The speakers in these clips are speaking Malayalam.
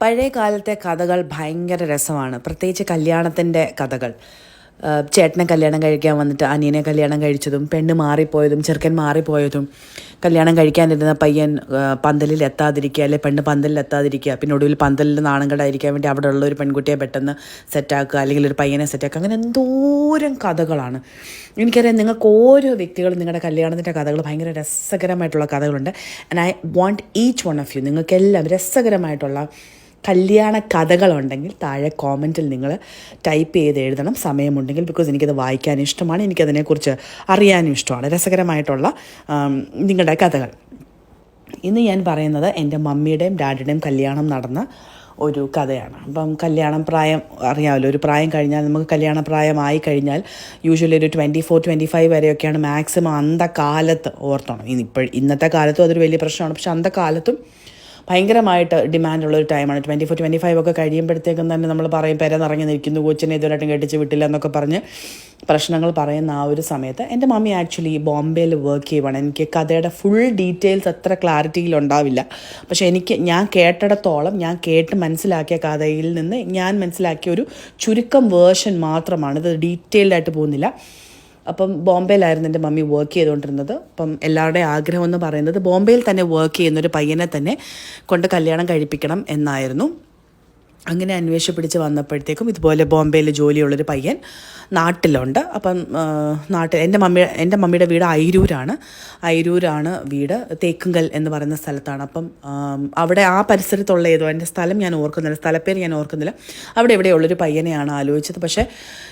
പഴയ കാലത്തെ കഥകൾ ഭയങ്കര രസമാണ്. പ്രത്യേകിച്ച് കല്യാണത്തിന്റെ കഥകൾ. ചേട്ടനെ കല്യാണം കഴിക്കാൻ വന്നിട്ട് അനിയനെ കല്യാണം കഴിച്ചതും പെണ്ണ് മാറിപ്പോയതും ചെറുക്കൻ മാറിപ്പോയതും കല്യാണം കഴിക്കാനിരുന്ന പയ്യൻ പന്തലിൽ എത്താതിരിക്കുക അല്ലെ പെണ്ണ് പന്തലിൽ എത്താതിരിക്കുക പിന്നെ ഒടുവിൽ പന്തലിൽ നാണം കടായിരിക്കാൻ വേണ്ടി അവിടെ ഉള്ള ഒരു പെൺകുട്ടിയെ പെട്ടെന്ന് സെറ്റാക്കുക അല്ലെങ്കിൽ ഒരു പയ്യനെ സെറ്റാക്കുക അങ്ങനെ എന്തോരം കഥകളാണ്. എനിക്കറിയാം നിങ്ങൾക്ക് ഓരോ വ്യക്തികളും നിങ്ങളുടെ കല്യാണത്തിന്റെ കഥകൾ ഭയങ്കര രസകരമായിട്ടുള്ള കഥകളുണ്ട്. And I want each one of you നിങ്ങൾക്കെല്ലാം രസകരമായിട്ടുള്ള കല്യാണ കഥകളുണ്ടെങ്കിൽ താഴെ കോമന്റിൽ നിങ്ങൾ ടൈപ്പ് ചെയ്ത് എഴുതണം. സമയമുണ്ടെങ്കിൽ ബിക്കോസ് എനിക്കത് വായിക്കാൻ ഇഷ്ടമാണ്. എനിക്കതിനെക്കുറിച്ച് അറിയാനും ഇഷ്ടമാണ്. രസകരമായിട്ടുള്ള നിങ്ങളുടെ കഥകൾ. ഇന്ന് ഞാൻ പറയുന്നത് എന്റെ മമ്മിയുടെയും ഡാഡിയുടെയും കല്യാണം നടന്ന ഒരു കഥയാണ്. അപ്പം കല്യാണം പ്രായം അറിയാമല്ലോ. ഒരു പ്രായം കഴിഞ്ഞാൽ നമുക്ക് കല്യാണ പ്രായമായി കഴിഞ്ഞാൽ യൂഷ്വലി ഒരു ട്വന്റി ഫോർ ട്വന്റി ഫൈവ് വരെയൊക്കെയാണ് മാക്സിമം അന്തകാലത്ത് ഓർത്തണം. ഇന്നിപ്പോൾ ഇന്നത്തെ കാലത്തും അതൊരു വലിയ പ്രശ്നമാണ്. പക്ഷെ അന്തകാലത്തും ഭയങ്കരമായിട്ട് ഡിമാൻഡുള്ള ഒരു ടൈമാണ് ട്വന്റി ഫോർ ട്വന്റി ഫൈവ് ഒക്കെ കഴിയുമ്പോഴത്തേക്കും തന്നെ നമ്മൾ പറയും പെര നിറങ്ങി നിൽക്കുന്നു കൊച്ചിനെ ഇതുവരായിട്ടും കെട്ടിച്ച് വിട്ടില്ല എന്നൊക്കെ പറഞ്ഞ് പ്രശ്നങ്ങൾ പറയുന്ന ആ ഒരു സമയത്ത് എന്റെ മമ്മി ആക്ച്വലി ബോംബെയിൽ വർക്ക് ചെയ്യുവാണ്. എനിക്ക് കഥയുടെ ഫുൾ ഡീറ്റെയിൽസ് അത്ര ക്ലാരിറ്റിയിൽ ഉണ്ടാവില്ല. പക്ഷേ എനിക്ക് ഞാൻ കേട്ടിടത്തോളം ഞാൻ കേട്ട് മനസ്സിലാക്കിയ കഥയിൽ നിന്ന് ഞാൻ മനസ്സിലാക്കിയ ഒരു ചുരുക്കം വേർഷൻ മാത്രമാണ്. ഇത് ഡീറ്റെയിൽഡായിട്ട് പോകുന്നില്ല. അപ്പം ബോംബെയിലായിരുന്നു എന്റെ മമ്മി വർക്ക് ചെയ്തുകൊണ്ടിരുന്നത്. അപ്പം എല്ലാവരുടെയും ആഗ്രഹം എന്ന് പറയുന്നത് ബോംബെയിൽ തന്നെ വർക്ക് ചെയ്യുന്ന ഒരു പയ്യനെ തന്നെ കൊണ്ട് കല്യാണം കഴിപ്പിക്കണം എന്നായിരുന്നു. അങ്ങനെ അന്വേഷിച്ച് പിടിച്ച് വന്നപ്പോഴത്തേക്കും ഇതുപോലെ ബോംബെയിൽ ജോലിയുള്ളൊരു പയ്യൻ നാട്ടിലുണ്ട്. അപ്പം നാട്ടിൽ എന്റെ മമ്മി എന്റെ മമ്മിയുടെ വീട് അയിരൂരാണ്. അയിരൂരാണ് വീട്. തേക്കുങ്കൽ എന്ന് പറയുന്ന സ്ഥലത്താണ്. അപ്പം അവിടെ ആ പരിസരത്തുള്ള ഏതോ എന്റെ സ്ഥലം ഞാൻ ഓർക്കുന്നില്ല. സ്ഥലപ്പേര് ഞാൻ ഓർക്കുന്നില്ല. അവിടെ എവിടെയുള്ളൊരു പയ്യനെയാണ് ആലോചിച്ചത്. പക്ഷേ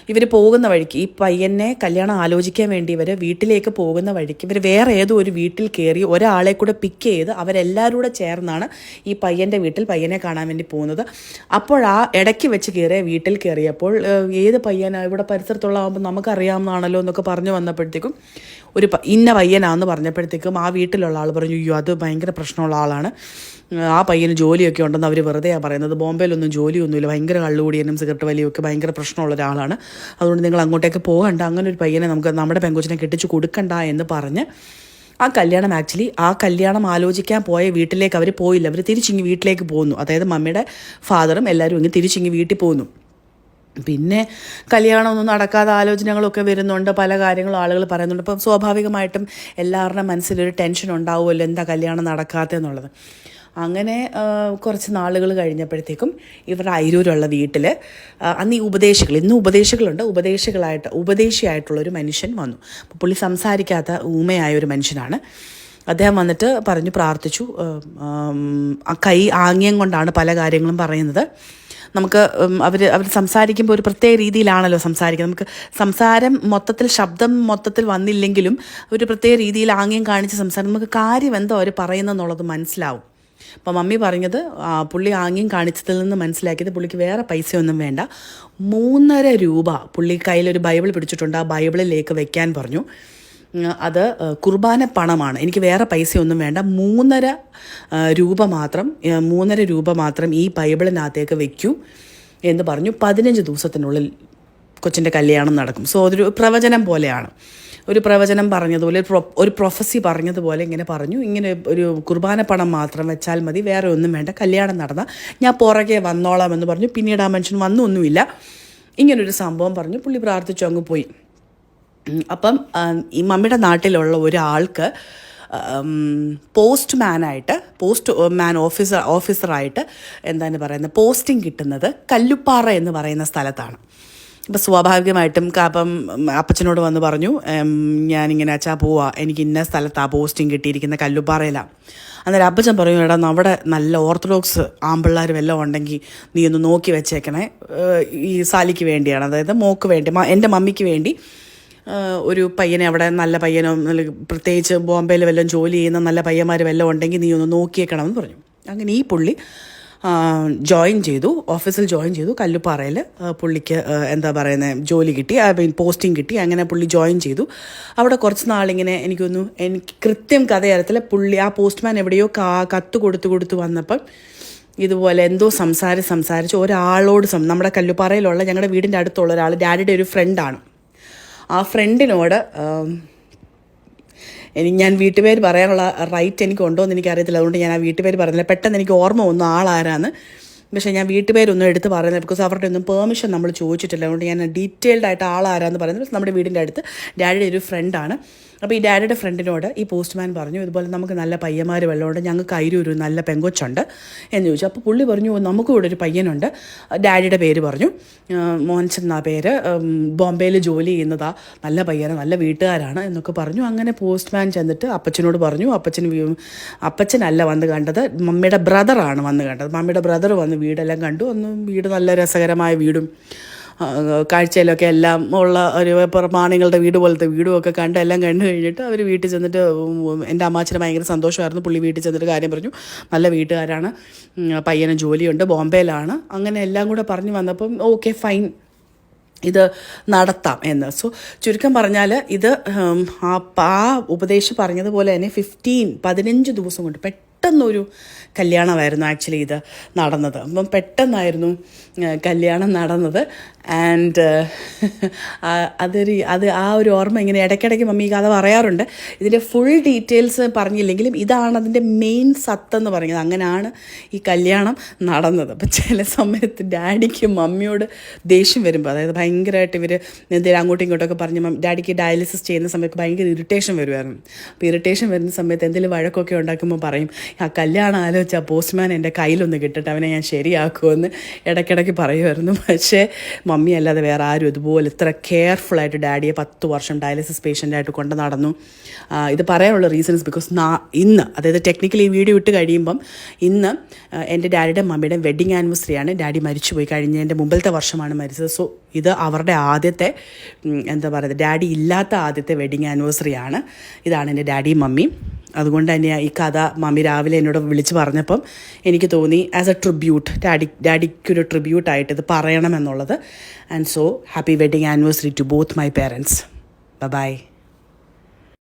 ഇവർ പോകുന്ന വഴിക്ക് ഈ പയ്യനെ കല്യാണം ആലോചിക്കാൻ വേണ്ടി ഇവർ വീട്ടിലേക്ക് പോകുന്ന വഴിക്ക് ഇവർ വേറെ ഏതോ ഒരു വീട്ടിൽ കയറി ഒരാളെ കൂടെ പിക്ക് ചെയ്ത് അവരെല്ലാവരും കൂടെ ചേർന്നാണ് ഈ പയ്യന്റെ വീട്ടിൽ പയ്യനെ കാണാൻ വേണ്ടി പോകുന്നത്. അപ്പോൾ ആ ഇടയ്ക്ക് വെച്ച് കയറിയ വീട്ടിൽ കയറിയപ്പോൾ ഏത് പയ്യനാണ് ഇവിടെ പരിസരത്തുള്ള ആകുമ്പോൾ നമുക്കറിയാവുന്നതാണല്ലോ എന്നൊക്കെ പറഞ്ഞു വന്നപ്പോഴത്തേക്കും ഒരു ഇന്ന പയ്യനാന്ന് പറഞ്ഞപ്പോഴത്തേക്കും ആ വീട്ടിലുള്ള ആൾ പറഞ്ഞു അയ്യോ അത് ഭയങ്കര പ്രശ്നമുള്ള ആളാണ്. ആ പയ്യന് ജോലിയൊക്കെ ഉണ്ടെന്ന് അവർ വെറുതെയാണ് പറയുന്നത്. ബോംബെയിലൊന്നും ജോലിയൊന്നുമില്ല. ഭയങ്കര കള്ളുകൂടിയനും സിഗരറ്റ് വലിയ ഒക്കെ ഭയങ്കര പ്രശ്നമുള്ള ഒരാളാണ്. അതുകൊണ്ട് നിങ്ങൾ അങ്ങോട്ടേക്ക് പോകണ്ട. അങ്ങനെ ഒരു പയ്യനെ നമുക്ക് നമ്മുടെ പെങ്കൊച്ചിനെ കെട്ടിച്ച് കൊടുക്കണ്ട എന്ന് പറഞ്ഞ് ആ കല്യാണം ആക്ച്വലി ആ കല്യാണം ആലോചിക്കാൻ പോയ വീട്ടിലേക്ക് അവർ പോയില്ല. അവർ തിരിച്ചിങ്ങി വീട്ടിലേക്ക് പോകുന്നു. അതായത് മമ്മിയുടെ ഫാദറും എല്ലാവരും ഇങ്ങ് തിരിച്ചിങ്ങി വീട്ടിൽ പോകുന്നു. പിന്നെ കല്യാണമൊന്നും നടക്കാതെ ആലോചനകളൊക്കെ വരുന്നുണ്ട്. പല കാര്യങ്ങളും ആളുകൾ പറയുന്നുണ്ട്. അപ്പം സ്വാഭാവികമായിട്ടും എല്ലാവരുടെ മനസ്സിലൊരു ടെൻഷൻ ഉണ്ടാവുമല്ലോ. എന്താ കല്യാണം നടക്കാത്തതെന്നുള്ളത്. അങ്ങനെ കുറച്ച് നാളുകൾ കഴിഞ്ഞപ്പോഴത്തേക്കും ഇവരുടെ അയിരൂരുള്ള വീട്ടിൽ അന്ന് ഈ ഉപദേശികൾ ഇന്ന് ഉപദേശികളുണ്ട്. ഉപദേശികളായിട്ട് ഉപദേശിയായിട്ടുള്ള ഒരു മനുഷ്യൻ വന്നു. പുള്ളി സംസാരിക്കാത്ത ഊമയായ ഒരു മനുഷ്യനാണ്. അദ്ദേഹം വന്നിട്ട് പറഞ്ഞു പ്രാർത്ഥിച്ചു. കൈ ആംഗ്യം കൊണ്ടാണ് പല കാര്യങ്ങളും പറയുന്നത്. നമുക്ക് അവർ അവർ സംസാരിക്കുമ്പോൾ ഒരു പ്രത്യേക രീതിയിലാണല്ലോ സംസാരിക്കുന്നത്. നമുക്ക് സംസാരം മൊത്തത്തിൽ ശബ്ദം മൊത്തത്തിൽ വന്നില്ലെങ്കിലും ഒരു പ്രത്യേക രീതിയിൽ ആംഗ്യം കാണിച്ച് സംസാരം നമുക്ക് കാര്യം എന്തോ അവർ പറയുന്നതെന്നുള്ളത് മനസ്സിലാവും. അപ്പം മമ്മി പറഞ്ഞത് പുള്ളി ആംഗ്യം കാണിച്ചതിൽ നിന്ന് മനസ്സിലാക്കിയത് പുള്ളിക്ക് വേറെ പൈസയൊന്നും വേണ്ട. മൂന്നര രൂപ പുള്ളി കയ്യിലൊരു ബൈബിൾ പിടിച്ചിട്ടുണ്ട് ആ ബൈബിളിലേക്ക് വെക്കാൻ പറഞ്ഞു. അത് കുർബാന പണമാണ്. എനിക്ക് വേറെ പൈസയൊന്നും വേണ്ട. മൂന്നര രൂപ മാത്രം മൂന്നര രൂപ മാത്രം ഈ ബൈബിളിനകത്തേക്ക് വെക്കൂ എന്ന് പറഞ്ഞു. പതിനഞ്ച് ദിവസത്തിനുള്ളിൽ കൊച്ചിന്റെ കല്യാണം നടക്കും. സോ അതൊരു പ്രവചനം പോലെയാണ്. ഒരു പ്രവചനം പറഞ്ഞതുപോലെ ഒരു പ്രൊ- ഒരു പ്രൊഫസി പറഞ്ഞതുപോലെ ഇങ്ങനെ പറഞ്ഞു. ഇങ്ങനെ ഒരു കുർബാന പണം മാത്രം വെച്ചാൽ മതി. വേറെ ഒന്നും വേണ്ട. കല്യാണം നടന്ന. ഞാൻ പുറകെ വന്നോളാം എന്ന് പറഞ്ഞു. പിന്നീട് ആ മനുഷ്യൻ വന്നൊന്നുമില്ല ഇങ്ങനൊരു സംഭവം പറഞ്ഞു. പുള്ളി പ്രാർത്ഥിച്ചു അങ്ങ് പോയി. അപ്പം ഈ മമ്മിയുടെ നാട്ടിലുള്ള ഒരാൾക്ക് പോസ്റ്റ് മാനായിട്ട് പോസ്റ്റ് മാൻ ഓഫീസർ ഓഫീസറായിട്ട് എന്താണ് പറയുന്നത്? പോസ്റ്റിംഗ് കിട്ടുന്നത് കല്ലുപ്പാറ എന്ന് പറയുന്ന സ്ഥലത്താണ്. അപ്പം സ്വാഭാവികമായിട്ടും അപ്പം അപ്പച്ചനോട് വന്ന് പറഞ്ഞു ഞാനിങ്ങനെ അച്ഛാ പോവാ. എനിക്ക് ഇന്ന സ്ഥലത്താണ് പോസ്റ്റിംഗ് കിട്ടിയിരിക്കുന്ന കല്ലുപ്പാറയിലാണ് അന്നേരം അപ്പച്ചൻ പറയും എടാ അവിടെ നല്ല ഓർത്തഡോക്സ് ആമ്പിള്ളേർ വല്ലതും ഉണ്ടെങ്കിൽ നീ ഒന്ന് നോക്കി വെച്ചേക്കണേ. ഈ സാലിക്ക് വേണ്ടിയാണ്. അതായത് മോക്ക് വേണ്ടി എന്റെ മമ്മിക്ക് വേണ്ടി ഒരു പയ്യനെ അവിടെ നല്ല പയ്യനോ നല്ല പ്രത്യേകിച്ച് ബോംബെയിൽ വല്ലതും ജോലി ചെയ്യുന്ന നല്ല പയ്യന്മാർ വല്ലതും ഉണ്ടെങ്കിൽ നീ ഒന്ന് നോക്കിയേക്കണമെന്ന് പറഞ്ഞു. അങ്ങനെ ഈ പുള്ളി ജോയിൻ ചെയ്തു ഓഫീസിൽ ജോയിൻ ചെയ്തു കല്ലുപ്പാറയിൽ പുള്ളിക്ക് എന്താ പറയുന്നത് ജോലി കിട്ടി ഐ മീൻ പോസ്റ്റിംഗ് കിട്ടി അങ്ങനെ പുള്ളി ജോയിൻ ചെയ്തു. അവിടെ കുറച്ച് നാളിങ്ങനെ എനിക്കൊന്നു എനിക്ക് കൃത്യം കഥ പുള്ളി ആ പോസ്റ്റ്മാൻ എവിടെയോ കാ കത്ത് കൊടുത്തു കൊടുത്ത് വന്നപ്പം ഇതുപോലെ എന്തോ സംസാരിച്ച് സംസാരിച്ച് ഒരാളോട് സം നമ്മുടെ കല്ലുപ്പാറയിലുള്ള ഞങ്ങളുടെ വീടിന്റെ അടുത്തുള്ള ഒരാൾ ഡാഡിയുടെ ഒരു ഫ്രണ്ടാണ് ആ ഫ്രണ്ടിനോട് എനിക്ക് ഞാൻ വീട്ടുപേര് പറയാനുള്ള റൈറ്റ് എനിക്ക് ഉണ്ടോ എന്ന് എനിക്കറിയത്തില്ല. അതുകൊണ്ട് ഞാൻ ആ വീട്ടുപേര് പറഞ്ഞില്ല. പെട്ടെന്ന് എനിക്ക് ഓർമ്മ വന്നു ആളാരാന്ന്. പക്ഷേ ഞാൻ വീട്ടുപേരൊന്നും എടുത്ത് പറയുന്നത് ബിക്കോസ് അവരുടെ ഒന്നും പെർമിഷൻ നമ്മൾ ചോദിച്ചിട്ടില്ല. അതുകൊണ്ട് ഞാൻ ഡീറ്റെയിൽഡ് ആയിട്ട് ആളാരാന്ന് പറയുന്നത് നമ്മുടെ വീടിന്റെ അടുത്ത് ഡാഡിയുടെ ഒരു ഫ്രണ്ടാണ് അപ്പോൾ ഈ ഡാഡിയുടെ ഫ്രണ്ടിനോട് ഈ പോസ്റ്റ്മാൻ പറഞ്ഞു ഇതുപോലെ നമുക്ക് നല്ല പയ്യന്മാർ വെള്ളമുണ്ട് ഞങ്ങൾക്ക് അയിരും ഒരു നല്ല പെങ്കൊച്ചുണ്ട് എന്ന് ചോദിച്ചു. അപ്പോൾ പുള്ളി പറഞ്ഞു നമുക്ക് ഇവിടെ ഒരു പയ്യനുണ്ട്. ഡാഡിയുടെ പേര് പറഞ്ഞു. മോഹൻസൻ എന്നാ പേര് ബോംബെയിൽ ജോലി ചെയ്യുന്നതാ നല്ല പയ്യന നല്ല വീട്ടുകാരാണ് എന്നൊക്കെ പറഞ്ഞു. അങ്ങനെ പോസ്റ്റ്മാൻ ചെന്നിട്ട് അപ്പച്ചനോട് പറഞ്ഞു അപ്പച്ചൻ അപ്പച്ചനല്ല വന്ന് കണ്ടത് മമ്മിയുടെ ബ്രദറാണ് വന്ന് കണ്ടത് മമ്മിയുടെ ബ്രദർ വന്ന് വീടെല്ലാം കണ്ടു ഒന്ന് വീട് നല്ല രസകരമായ വീടും കാഴ്ചയിലൊക്കെ എല്ലാം ഉള്ള ഒരു പ്രമാണികളുടെ വീട് പോലത്തെ വീടും ഒക്കെ കണ്ട് എല്ലാം കണ്ടു കഴിഞ്ഞിട്ട് അവർ വീട്ടിൽ ചെന്നിട്ട് എന്റെ അമ്മാച്ചന് ഭയങ്കര സന്തോഷമായിരുന്നു. പുള്ളി വീട്ടിൽ ചെന്നിട്ട് കാര്യം പറഞ്ഞു. നല്ല വീട്ടുകാരാണ്. പയ്യന് ജോലിയുണ്ട് ബോംബെയിലാണ്. അങ്ങനെ എല്ലാം കൂടെ പറഞ്ഞു വന്നപ്പം ഓക്കെ ഫൈൻ. ഇത് നടത്താം എന്ന്. സോ ചുരുക്കം പറഞ്ഞാൽ ഇത് ആ ഉപദേശം പറഞ്ഞതുപോലെ തന്നെ ഫിഫ്റ്റീൻ പതിനഞ്ച് ദിവസം കൊണ്ട് പെട്ടെന്നൊരു കല്യാണമായിരുന്നു ആക്ച്വലി ഇത് നടന്നത്. അപ്പം പെട്ടെന്നായിരുന്നു കല്യാണം നടന്നത്. ആൻഡ് അതൊരു അത് ആ ഒരു ഓർമ്മ ഇങ്ങനെ ഇടയ്ക്കിടയ്ക്ക് മമ്മി കഥ പറയാറുണ്ട്. ഇതിന്റെ ഫുൾ ഡീറ്റെയിൽസ് പറഞ്ഞില്ലെങ്കിലും ഇതാണ് അതിന്റെ മെയിൻ സത്തെന്ന് പറയുന്നത്. അങ്ങനെയാണ് ഈ കല്യാണം നടന്നത്. അപ്പം ചില സമയത്ത് ഡാഡിക്ക് മമ്മിയോട് ദേഷ്യം വരുമ്പോൾ അതായത് ഭയങ്കരമായിട്ട് ഇവർ എന്തെങ്കിലും അങ്ങോട്ടും ഇങ്ങോട്ടൊക്കെ പറഞ്ഞ് ഡാഡിക്ക് ഡയാലിസിസ് ചെയ്യുന്ന സമയത്ത് ഭയങ്കര ഇറിറ്റേഷൻ വരുമായിരുന്നു അപ്പോൾ ഇറിറ്റേഷൻ വരുന്ന സമയത്ത് എന്തെങ്കിലും വഴക്കൊക്കെ ഉണ്ടാക്കുമ്പോൾ പറയും ആ കല്യാണം ആലോചിച്ച പോസ്റ്റ്മാൻ എന്റെ കയ്യിലൊന്ന് കിട്ടിട്ട് അവനെ ഞാൻ ശരിയാക്കുമെന്ന് ഇടയ്ക്കിടയ്ക്ക് പറയുമായിരുന്നു. പക്ഷേ മമ്മി അല്ലാതെ വേറെ ആരും ഇതുപോലെ ഇത്ര കെയർഫുള്ളായിട്ട് ഡാഡിയെ പത്ത് വർഷം ഡയാലിസിസ് പേഷ്യന്റായിട്ട് കൊണ്ട് നടന്നു. ഇത് പറയാനുള്ള റീസൺസ് ബിക്കോസ് ഇന്ന് അതായത് ടെക്നിക്കലി വീഡിയോ ഇട്ട് കഴിയുമ്പം ഇന്ന് എന്റെ ഡാഡിയുടെ മമ്മിയുടെ വെഡിങ് ആനിവേഴ്സറിയാണ് ഡാഡി മരിച്ചുപോയി കഴിഞ്ഞതിന്റെ മുമ്പിലത്തെ വർഷമാണ് മരിച്ചത്. സോ ഇത് അവരുടെ ആദ്യത്തെ എന്താ പറയുക ഡാഡി ഇല്ലാത്ത ആദ്യത്തെ വെഡിങ് ആനിവേഴ്സറിയാണ് ഇതാണ് എന്റെ ഡാഡിയും മമ്മിയും അതുകൊണ്ട് തന്നെ ഈ കഥ മമ്മി രാവിലെ എന്നോട് വിളിച്ച് പറഞ്ഞപ്പം എനിക്ക് തോന്നി ആസ് എ ട്രിബ്യൂട്ട് ഡാഡി ഡാഡിക്കൊരു ട്രിബ്യൂട്ടായിട്ട് ഇത് പറയണമെന്നുള്ളത്. And so happy wedding anniversary to both my parents by